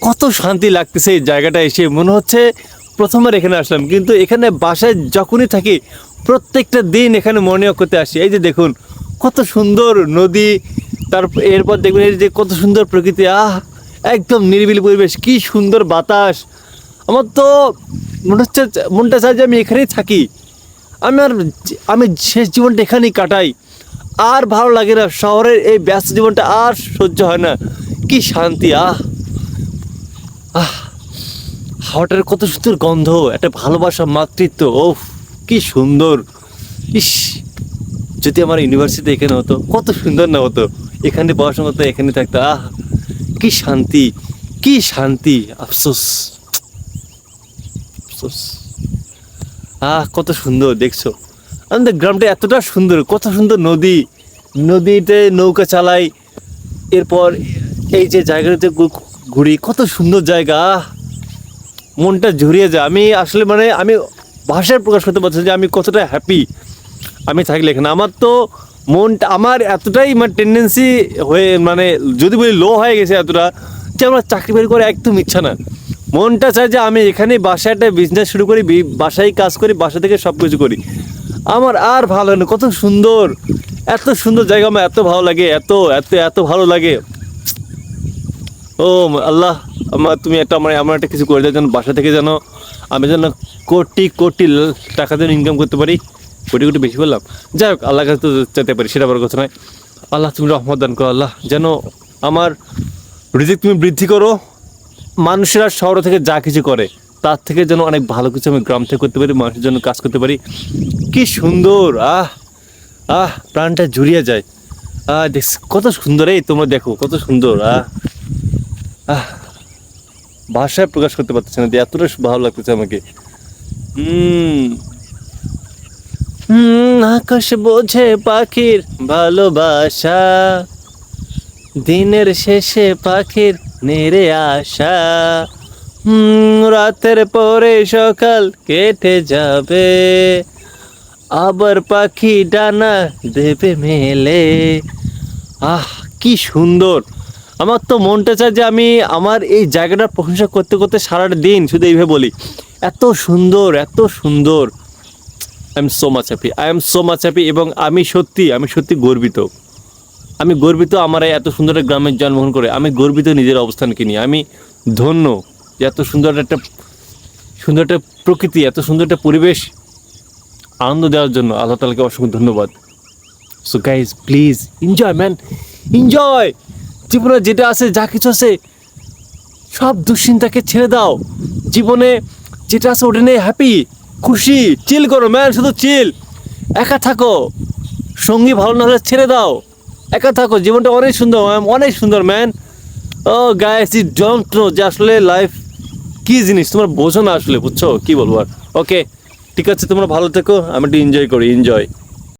কত শান্তি লাগতেছে এই জায়গাটা এসে। মনে হচ্ছে প্রথমবার এখানে আসলাম, কিন্তু এখানে বাসায় যখনই থাকি, প্রত্যেকটা দিন এখানে মর্নিং করতে আসি। এই যে দেখুন, কত সুন্দর নদী তারপর এরপর দেখবেন এই যে কত সুন্দর প্রকৃতি, আহ, একদম নিরিবিলি পরিবেশ, কি সুন্দর বাতাস। আমার তো মনে হচ্ছে মনটা চায় যে আমি এখানেই থাকি। আমি আর আমি শেষ জীবনটা এখানেই কাটাই। আর ভালো লাগে না, শহরের এই ব্যস্ত জীবনটা আর সহ্য হয় না। কি শান্তি, আহ। আহ, হাওয়াটার কত সুন্দর গন্ধ, একটা ভালোবাসা, মাতৃত্ব ও কি সুন্দর। ইস, যদি আমার ইউনিভার্সিটি এখানে হতো, কত সুন্দর না হতো। এখানে পড়াশোনা হতো এখানে থাকতো, আহ, কি শান্তি কি শান্তি, আফসোস। আহ, কত সুন্দর, দেখছ। আমাদের গ্রামটা এতটা সুন্দর, কত সুন্দর নদী। নদীতে নৌকা চালাই, এরপর এই যে জায়গাটাতে ঘুরি, কত সুন্দর জায়গা। মনটা ঝরিয়ে যায়। আমি আসলে মানে আমি ভাষায় প্রকাশ করতে পারছি যে আমি কতটা হ্যাপি আমি থাকলে এখানে। আমার তো মনটা, আমার এতটাই মানে টেন্ডেন্সি হয়ে মানে যদি বলি লো হয়ে গেছে এতটা, যে আমার চাকরি বাকরি করে একদম ইচ্ছা না মনটা চায় যে আমি এখানে বাসায় একটা বিজনেস শুরু করি বাসায় কাজ করি, বাসা থেকে সব কিছু করি। আমার আর ভালো না। কত সুন্দর, এত সুন্দর জায়গা আমার, এত ভালো লাগে, এত এত এত ভালো লাগে। ও আল্লাহ আমার তুমি একটা আমার এমন একটা কিছু করে দাও যেন বাসা থেকে যেন আমি যেন কোটি কোটি টাকা যেন ইনকাম করতে পারি। কোটি কোটি বেশি বললাম যাই হোক আল্লাহ কাছে তো যেতে পারি সেটা বড় কথা নয়। আল্লাহ তুমি রহমত দান করো আল্লাহ। যেন আমার রিজিক তুমি বৃদ্ধি করো। মানুষেরা শহর থেকে যা কিছু করে তার থেকে যেন অনেক ভালো কিছু আমি গ্রাম থেকে করতে পারি মানুষের জন্য কাজ করতে পারি। কি সুন্দর আহ আহ প্রাণটা জুড়িয়ে যায়। আহ দেখ কত সুন্দর এই তোমরা দেখো কত সুন্দর আহ, ভাষায় প্রকাশ করতে পারতেছে না এতটা ভালো লাগতেছে আমাকে। আকাশ বোঝে পাখির ভালোবাসা। দিনের শেষে পাখির নেড়ে আসা। রাতের পরে সকাল কেটে যাবে। আবার পাখি ডানা দেবে মেলে। আহ, কি সুন্দর। আমার তো মনটা চায় যে আমি আমার এই জায়গাটার প্রশংসা করতে করতে সারাটা দিন শুধু এইভাবে বলি, এত সুন্দর এত সুন্দর। I am so much happy I am so much happy এবং আমি সত্যি আমি সত্যি গর্বিত। আমি গর্বিত আমার এত সুন্দর একটা গ্রামে জন্মগ্রহণ করে, আমি গর্বিত নিজের অবস্থানকে নিয়ে। আমি ধন্য যে এত সুন্দর একটা সুন্দর একটা প্রকৃতি, এত সুন্দর একটা পরিবেশ আনন্দ দেওয়ার জন্য আল্লাহ তালাকে অসংখ্য ধন্যবাদ। So guys please enjoy man enjoy জীবনে যেটা আছে, যা কিছু আছে, সব দুশ্চিন্তাকে ছেড়ে দাও। জীবনে যেটা আছে, ওটা নিয়ে হ্যাপি খুশি চিল করো ম্যান শুধু চিল একা থাকো। সঙ্গী ভালো না হলে ছেড়ে দাও। একা থাকো। জীবনটা অনেক সুন্দর ম্যাম অনেক সুন্দর man oh guys I don't know যে আসলে লাইফ কি জিনিস? তোমার বোঝো না আসলে, বুঝছ? কি বলব আর? ওকে ঠিক আছে, তোমরা ভালো থেকো, আমি একটু এনজয় করি এনজয়